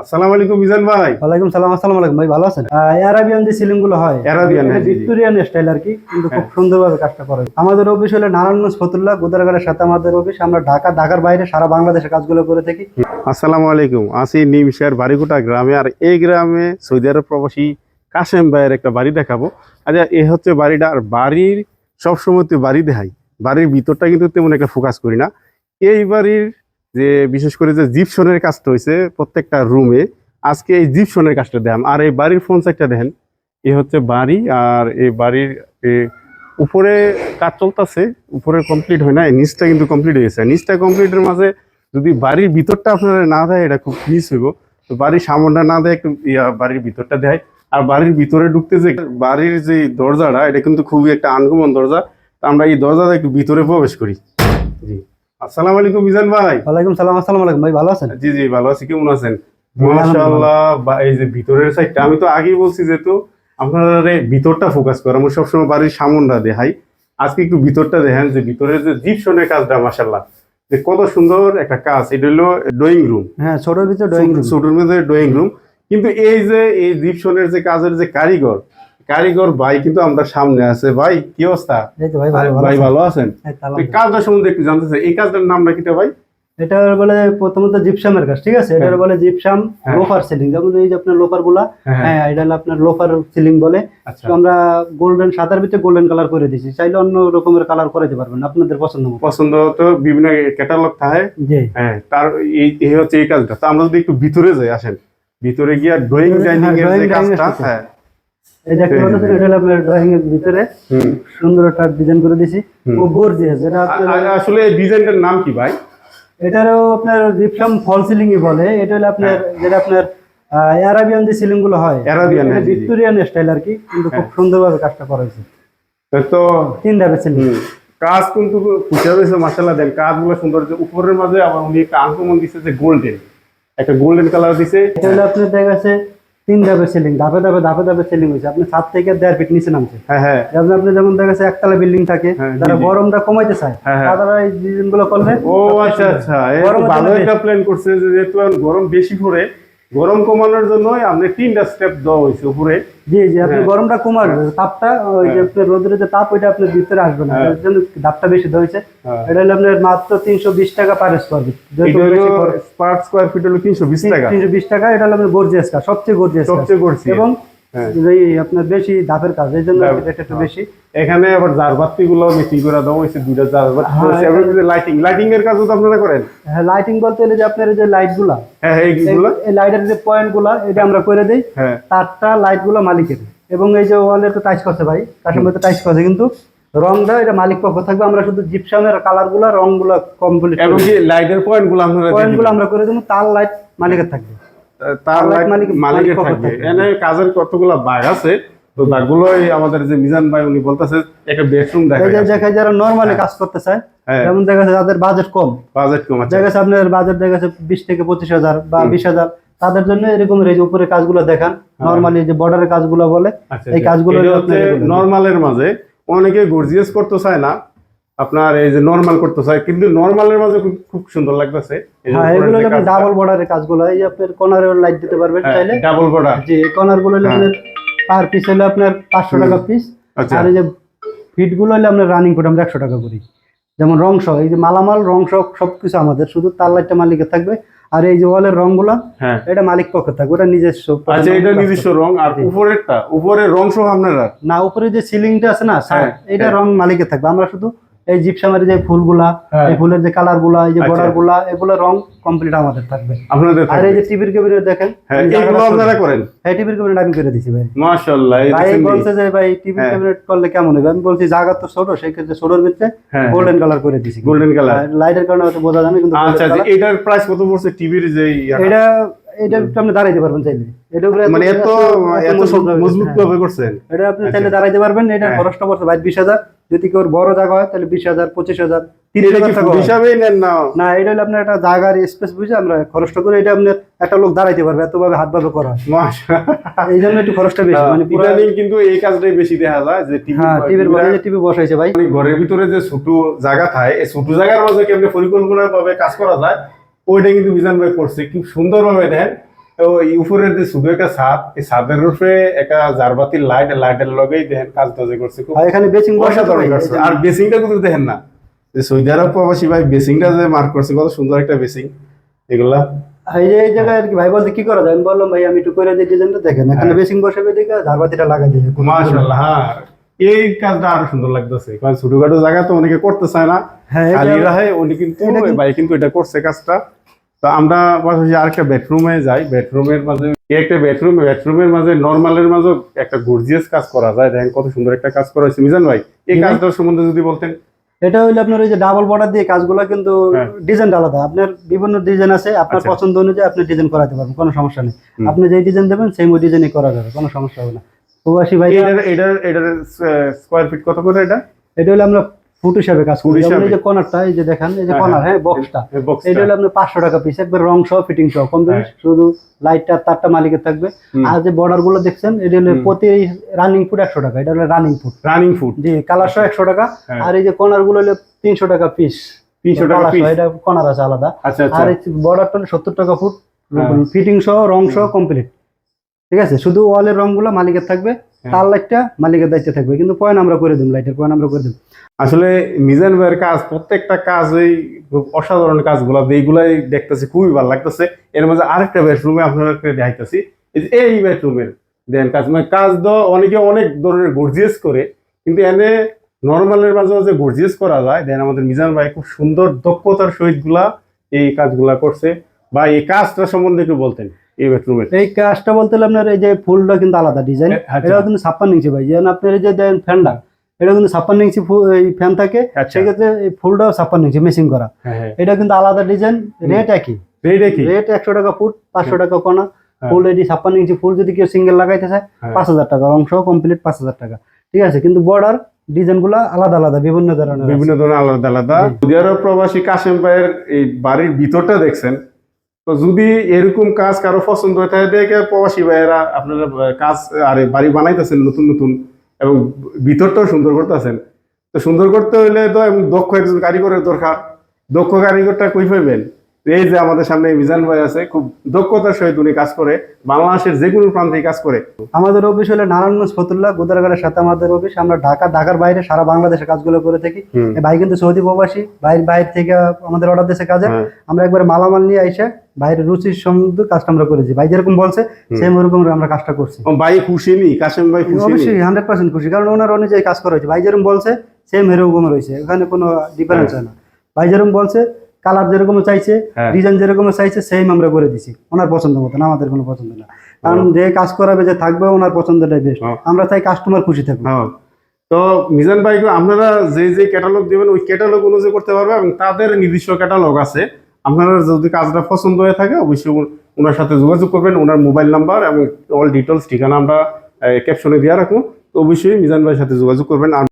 আসসালামু আলাইকুম মিজান ভাই। ওয়ালাইকুম সালাম আসসালামু আলাইকুম। ভাই ভালো আছেন? অ্যারাবিয়ান যে সিলিংগুলো হয় জি। ভিক্টোরিয়ান স্টাইল আর কি কিন্তু খুব হ্যাঁ। সুন্দরভাবে কাজটা করে। আমাদের অফিস হলো নারায়ণগঞ্জ ফতুল্লাহ গোদারগাড়ের সাথে আমাদের অফিস আমরা ঢাকা ঢাকার বাইরে সারা বাংলাদেশে কাজগুলো করে থাকি। আসসালামু আলাইকুম। আছি নিমশার বাড়িকুটা গ্রামে আর এই গ্রামে সৌদি আরব প্রবাসী কাশেম ভাইয়ের একটা বাড়ি দেখাবো। আচ্ছা এ হচ্ছে বাড়িটা আর বাড়ির সবসময় তো বাড়ি দেখাই। বাড়ির ভিতরটা কিন্তু তেমন একটা ফোকাস করি না। এই বাড়ির যে বিশেষ করে যে জিপসনের কাজটা হয়েছে প্রত্যেকটা রুমে, আজকে এই জিপসনের কাজটা দেখাম। আর এই বাড়ির ফোন সাইডটা দেখেন, এ হচ্ছে বাড়ি আর এই বাড়ির উপরে কাজ চলতেছে, উপরে কমপ্লিট হয় না নিচটা কিন্তু কমপ্লিট হয়ে গেছে। নিচটা কমপ্লিটের মাঝে যদি বাড়ির ভিতরটা আপনারা না দেয়, এটা খুব মিস হইব। তো বাড়ির সামনটা না দেয়, একটু বাড়ির ভিতরটা দেয় আর বাড়ির ভিতরে ঢুকতে যে বাড়ির যে দরজাটা, এটা কিন্তু খুবই একটা আনকমন দরজা। তো আমরা এই দরজাটা একটু ভিতরে প্রবেশ করি। জি। আসসালামু আলাইকুম মিজান ভাই। ওয়ালাইকুম সালাম আসসালামু আলাইকুম। ভাই ভালো আছেন? জি জি ভালো আছি। কেমন আছেন? মাশাআল্লাহ এই যে ভিতরের সাইডটা আমি তো আগেই বলছি যেহেতু আপনারা ভিতরটা ফোকাস করে আমরা সবসময় বাড়ির সামনটা দেখাই। আজকে একটু ভিতরটা দেখেন যে ভিতরের যে জিপসনের কাজটা মাশাআল্লাহ যে কত সুন্দর একটা কাজ। এটা হলো ড্রয়িং রুম হ্যাঁ ছোটোর ভিতরে ড্রয়িং রুম ছোটোর মধ্যে ড্রয়িং রুম কিন্তু এই যে এই জিপসনের যে কাজের যে কারিগর কারিগর ভাই কিন্তু আমরা সামনে আছে। ভাই কি অবস্থা? ভাই ভালো আছেন? কাজটা সম্বন্ধে একটু জানতে চাই। এই কাজটার নামটা কিটা ভাই? এটা বলে প্রথমত জিপসামের কাজ ঠিক আছে? এটা হ্যাঁ। বলে জিপসাম হ্যাঁ। লোফার সিলিং। যেমন এই যে আপনার লোফারগুলা হ্যাঁ। হ্যাঁ এটা আপনার লোফার সিলিং বলে। আচ্ছা। আমরা গোল্ডেন সাদার ভিতরে গোল্ডেন কালার করে দিছি। চাইলে অন্য রকমের কালার করে দিতে পারবেন আপনাদের পছন্দ মতো। পছন্দ তো বিভিন্ন ক্যাটালগ থাকে। হ্যাঁ তার এই হচ্ছে এই কাজটা। তো আমরা যদি একটু ভিতরে যাই আসেন। ভিতরে গিয়ে ড্রয়িং ডাইনিং এর যে কাজটা হ্যাঁ। এই দেখতে হ্যাঁ, পাচ্ছেন এটা হলো আপনার ড্রয়িং এর ভিতরে। সুন্দর একটা ডিজাইন করে দিছি। ও গর্জিয়াস এটা আপনার আ- আ- আসলে ডিজাইনটার নাম কি ভাই? এটারও আপনার জিপসাম ফল সিলিং বলে। এটা হলো আপনার যেটা আপনার অ্যারাবিয়ান যে সিলিংগুলো হয় হ্যাঁ। ভিক্টোরিয়ান স্টাইল আর কি। কিন্তু খুব সুন্দরভাবে কাজটা করা হয়েছে। তো তিন ধাপের সিলিং কাজ কিন্তু পুষে রয়েছে মাসাল্লাহ দেন। কাজগুলো সুন্দর উপরের মাঝে আবার উনি একটা আঙ্কমন যে গোল্ডেন একটা গোল্ডেন কালার দিছে। এটা হলো আপনার দেখা গেছে তিন ধাপের সিলিং ধাপে ধাপে ধাপে ধাপে সিলিং হয়েছে আপনি সাত থেকে দেড় ফিট নিচে নামছে হ্যাঁ হ্যাঁ। যেমন আপনি যেমন দেখা যাচ্ছে একতলা বিল্ডিং থাকে তারা যারা গরমটা কমাইতে চায় হ্যাঁ, হ্যাঁ। তারা এই ডিজাইনগুলো করলে ও আচ্ছা আচ্ছা। ভালো একটা প্ল্যান করছে যে গরম বেশি পড়ে গরম কমানোর জন্য আপনি তিনটা স্টেপ দেওয়া হয়েছে উপরে। জি জি আপনি হ্যাঁ। গরমটা কমার তাপটা ওই যে আপনার রোদের যে তাপ ওইটা আপনার ভিতরে আসবে না। হ্যাঁ। এর জন্য তাপটা বেশি দেওয়া হয়েছে। হ্যাঁ। এটা হলো আপনার মাত্র তিনশো বিশ টাকা per square feet per square feet হলো তিনশো বিশ টাকা। তিনশো বিশ টাকা এটা হলো আপনার গর্জিয়াস সবচেয়ে গর্জিয়াস সবচেয়ে গর্জিয়াস এবং হ্যাঁ। আপনার বেশি ধাপের কাজ এই জন্য একটু বেশি। এখানে আবার জারবাতি গুলো করে দেওয়া হয়েছে দুইটা জারবাতি হ্যাঁ, লাইটিং লাইটিং এর কাজও তো আপনারা করেন? হ্যাঁ লাইটিং বলতে হলে যে আপনার যে লাইটগুলা হ্যাঁ হ্যাঁ এইগুলো এই লাইটের যে পয়েন্টগুলা এটা আমরা করে দিই। হ্যাঁ। তারটা লাইটগুলো মালিকের। এবং এই যে ওয়ালে তো টাইস করছে ভাই কাশ্মীর তো টাইস করছে কিন্তু রংটা এটা মালিক পক্ষ থাকবে। আমরা শুধু জিপসামের কালারগুলা রংগুলা কমপ্লিট এবং লাইটের পয়েন্টগুলো দিয়ে পয়েন্টগুলো আমরা করে দেবো তার লাইট মালিকের থাকবে। তার মালিকের থাকবে। এনে কাজের কতগুলো আছে তো বাঘগুলোই আমাদের যে মিজান ভাই উনি বলতেছে একটা বেডরুম দেখা যারা নর্মালি কাজ করতে চায় হ্যাঁ। যেমন দেখা যাচ্ছে যাদের বাজেট কম। বাজেট কম আছে দেখা যাচ্ছে আপনার বাজেট দেখা যাচ্ছে বিশ থেকে পঁচিশ হাজার বা বিশ হাজার। তাদের জন্য এরকম এই যে উপরে কাজগুলো দেখান। নর্মালি যে বর্ডারের কাজগুলো বলে আচ্ছা এই কাজগুলো আপনার এগুলো। নর্মালের মাঝে অনেকে গর্জিয়াস করতে চায় না আপনার এই যে নর্মাল করতে চায় কিন্তু নর্মালের মাঝে খুব সুন্দর লাগতেছে। হ্যাঁ এগুলো হলো ডাবল বর্ডারের কাজগুলো এই আপনার কর্নারে লাইট দিতে পারবেন চাইলে। ডাবল বর্ডার যে কর্নারগুলো হ্যাঁ। আপনার পার পিস হলে আপনার পাঁচশো টাকা পিস আচ্ছা। আর এই যে ফিটগুলো হলে আপনার রানিং ফুট আমরা একশো টাকা করি। যেমন রং সহ এই যে মালামাল রং সহ সবকিছু আমাদের শুধু তার লাইটটা মালিকের থাকবে। আর এই যে ওয়ালের রংগুলো হ্যাঁ। এটা মালিক পক্ষ থাকবে ওটা নিজস্ব। আচ্ছা এটা নিজস্ব রং আর উপরেরটা উপরের রং সহ আপনারা? না উপরে যে সিলিংটা আছে না হ্যাঁ, এটা হ্যাঁ। রং মালিকের থাকবে আমরা শুধু এই জিপসামের যে ফুলগুলা হ্যাঁ। এই ফুলের যে কালারগুলা এই যে আচ্ছা। বর্ডারগুলা এগুলো রং কমপ্লিট আমাদের থাকবে। আপনাদের আর এই যে টিভির কেবিনেট দেখেন হ্যাঁ এই এগুলো আপনারা করেন। হ্যাঁ টিভির কেবিনেট আমি করে দিছি ভাই। মাশাআল্লাহ এই ভাই বলছে যে ভাই টিভি হ্যাঁ। ক্যাবিনেট করলে কেমন হবে? আমি বলছি জায়গা তো ছোট সেই ক্ষেত্রে ছোটর ভিতরে হ্যাঁ। গোল্ডেন কালার করে দিছি। গোল্ডেন কালার লাইটের কারণে হয়তো বোঝা যায় না কিন্তু আচ্ছা আচ্ছা। এটার প্রাইস কত পড়ছে টিভির যে এটা এটা একটু আপনি দাঁড়াইতে পারবেন চাইলে। এটা উপরে মানে এত এত মজবুত ভাবে- হ্যাঁ। করছেন? এটা আপনি চাইলে দাঁড়াইতে পারবেন। এটা হ্যাঁ। খরচটা পড়ছে হাজার। যদি কেউ বড় জায়গা হয় তাহলে বিশ হাজার পঁচিশ হাজার তিরিশ এটা কি হাজার টাকা ফুট নেন না? না এটা হলো আপনার একটা জায়গার স্পেস বুঝে আমরা খরচটা করে এটা আপনার একটা লোক দাঁড়াইতে পারবে এত ভাবে হাত ভাবে করা এই জন্য একটু খরচটা বেশি মানে পুরো ইদানিং কিন্তু এই কাজটাই বেশি দেখা যায় যে টিভি হ্যাঁ টিভির টিভি বসাইছে ভাই। ঘরের ভিতরে যে ছোট জায়গা থাকে এই ছোট জায়গার মাঝে কেমনি পরিকল্পনা ভাবে কাজ করা যায় ওইটা কিন্তু বিজান ভাই করছে। খুব সুন্দর ভাবে দেখেন। ওই উপরের যে শুধু একটা ছাদ এই ছাদের উপরে একটা জারবাতির লাইট লাইটের লগেই দেখেন কাজ টাজ করছে। খুব আর এখানে বেচিং অসাধারণ করছে। আর বেসিংটা কিন্তু দেখেন না। যে সৌদি আরব প্রবাসী ভাই বেসিংটা যে মার্ক করছে কত সুন্দর একটা বেসিং। এগুলা এই যে এই জায়গায় আর কি ভাই বলতে কি করা যায়? আমি বললাম ভাই আমি একটু করে দিই ডিজাইনটা দেখেন। এখানে হ্যাঁ। বেসিং বসাবে দেখে ঝাড়বাতিটা লাগাই মাশাআল্লাহ হ্যাঁ। এই কাজটা আরও সুন্দর লাগতেছে। কারণ ছোটখাটো জায়গা তো অনেকে করতে চায় না। হ্যাঁ খালি রাহে উনি কিন্তু- ভাই কিন্তু এটা করছে কাজটা। তো আমরা পাশাপাশি আরেকটা বেডরুমে যাই। বেডরুমের মাঝে একটা বেডরুম বেডরুমের মাঝে নর্মালের মাঝে একটা গর্জিয়াস কাজ করা যায়। দেখেন কত সুন্দর একটা কাজ করা হয়েছে। মিজান ভাই এই কাজটার সম্বন্ধে যদি বলতেন। এটা হইল আপনার ওই যে ডাবল বর্ডার দিয়ে কাজগুলো কিন্তু হ্যাঁ। ডিজাইন আলাদা। আপনার বিভিন্ন ডিজাইন আছে। আপনার আচ্ছা। পছন্দ অনুযায়ী আপনি ডিজাইন করাতে পারবেন। কোনো সমস্যা নেই। আপনি যেই ডিজাইন দেবেন সেই ডিজাইনই করা যাবে। কোনো সমস্যা হবে না। প্রবাসী ভাই এটার এটার এটার স্কোয়ার ফিট কত করে এটা? এটা হলো আমরা ফুট হিসাবে কাজ ফুট করি? এই যে কর্নারটা এই যে দেখেন এই যে হ্যাঁ, কর্নার হ্যাঁ। বক্সটা। এটা হলো আপনার পাঁচশো টাকা পিস একবার রং সহ ফিটিং সহ। কমপ্লিট হ্যাঁ। শুধু লাইটটা তারটা মালিকের থাকবে। আর যে বর্ডারগুলো দেখছেন এটা হলো প্রতি রানিং ফুট একশো টাকা এটা হলো রানিং ফুট রানিং ফুড জি কালার সহ একশো টাকা। হ্যাঁ। আর এই যে কর্নারগুলো হলো তিনশো টাকা পিস 300 টাকা piece? এটা কর্নার আছে আলাদা। আচ্ছা আচ্ছা। আর বর্ডারটা হলো সত্তর টাকা ফুট হ্যাঁ। ফিটিং সহ রং সহ কমপ্লিট ঠিক আছে? শুধু ওয়ালের রংগুলো মালিকের থাকবে। হ্যাঁ। তার লাইটটা মালিকের দায়িত্বে থাকবে। কিন্তু পয়েন্ট আমরা করে দিই লাইটের পয়েন্ট আমরা করে দিই আসলে মিজান ভাইয়ের কাজ প্রত্যেকটা কাজ খুব অসাধারণ কাজগুলো এইগুলাই দেখতেছি খুবই ভালো লাগতেছে। এর মাঝে আরেকটা বেডরুমে আপনাদেরকে দেখাইতেছি। এই বেডরুমের দেন কাজ মানে কাজ তো অনেকে অনেক ধরনের গর্জিয়াস করে কিন্তু এনে নর্মালের মাঝে মাঝে গর্জিয়াস করা যায়। দেন আমাদের মিজান ভাই খুব সুন্দর দক্ষতার সহিতগুলা এই কাজগুলা করছে। বা এই কাজটা সম্বন্ধে একটু বলতেন। এই বেডরুমের এই কাজটা বলতে হলে আপনার এই যে ফুলটা কিন্তু আলাদা ডিজাইন আচ্ছা। এটা কিন্তু ছাপ্পান্ন ইঞ্চি ভাই। যেমন আপনার যে দেন ফ্যানটা এটা কিন্তু ছাপ্পান্ন ইঞ্চি এই ফ্যান থাকে। আচ্ছা। সেক্ষেত্রে এই ফুলটাও ছাপ্পান্ন ইঞ্চি মেশিং করা। হ্যাঁ হ্যাঁ। এটা কিন্তু আলাদা ডিজাইন রেট একই। এইটা কি রেট একশো টাকা ফুট পাঁচশো টাকা কোনা হ্যাঁ। ফুল এটি ছাপ্পান্ন ইঞ্চি ফুল যদি কেউ সিঙ্গেল লাগাইতে চায় হ্যাঁ। পাঁচ হাজার টাকা অংশ কমপ্লিট পাঁচ হাজার টাকা। ঠিক আছে কিন্তু বর্ডার ডিজাইনগুলা আলাদা আলাদা বিভিন্ন ধরনের বিভিন্ন ধরনের আলাদা আলাদা। প্রবাসী কাশেম ভাইয়ের এই বাড়ির ভিতরটা দেখছেন তো যদি এরকম কাজ কারও পছন্দ হয়, তাহলে দেখে প্রবাসী ভাইয়েরা আপনারা কাজ, আরে, বাড়ি বানাইতেছেন নতুন নতুন এবং ভিতরটাও সুন্দর করতেছেন। তো সুন্দর করতে হইলে তো, এবং দক্ষ একজন কারিগরের দরকার। দক্ষ কারিগরটা কই পাইবেন? এই যে আমাদের সামনে মিজান ভাই আছে খুব দক্ষতার সহিত উনি কাজ করে বাংলাদেশের যে কোনো প্রান্তে কাজ করে। আমাদের অফিস হলো নারায়ণগঞ্জ ফতুল্লা গোদারগাড়ের সাথে আমাদের অফিস আমরা ঢাকা ঢাকার বাইরে সারা বাংলাদেশে কাজগুলো করে থাকি। ভাই কিন্তু সৌদি প্রবাসী বাইরে বাইরে থেকে আমাদের অর্ডার দেশে কাজে। হ্যাঁ। আমরা একবার মালামাল নিয়ে আইসা বাইরে রুচির সম্বন্ধে কাজটা আমরা করেছি। ভাই যেরকম বলছে সেম ওরকম আমরা কাজটা করছি। ভাই খুশি নি? কাশেম ভাই খুশি অবশ্যই হান্ড্রেড পার্সেন্ট খুশি। কারণ ওনার অনুযায়ী কাজ করা হয়েছে। ভাই যেরকম বলছে সেম এরকম রয়েছে। এখানে কোনো ডিফারেন্স হয় না। ভাই যেরকম বলছে কালার যেরকম চাইছে হ্যাঁ। ডিজাইন যেরকম চাইছে সেম আমরা করে দিছি। ওনার পছন্দ মতন আমাদের কোনো পছন্দ না। কারণ যে কাজ করাবে যে থাকবে ওনার পছন্দটাই হ্যাঁ। আমরা চাই কাস্টমার খুশি থাকবে হ্যাঁ। তো মিজান ভাই আপনারা যে যে ক্যাটালগ দিবেন ওই ক্যাটালগ অনুযায়ী করতে পারবে এবং তাদের নির্দিষ্ট ক্যাটালগ আছে। আপনারা যদি কাজটা পছন্দ হয়ে থাকে অবশ্যই ওনার সাথে যোগাযোগ করবেন ওনার মোবাইল নাম্বার এবং অল ডিটেলস ঠিকানা আমরা ক্যাপশনে দেওয়া রাখব। তো অবশ্যই মিজান ভাইয়ের সাথে যোগাযোগ করবেন। আর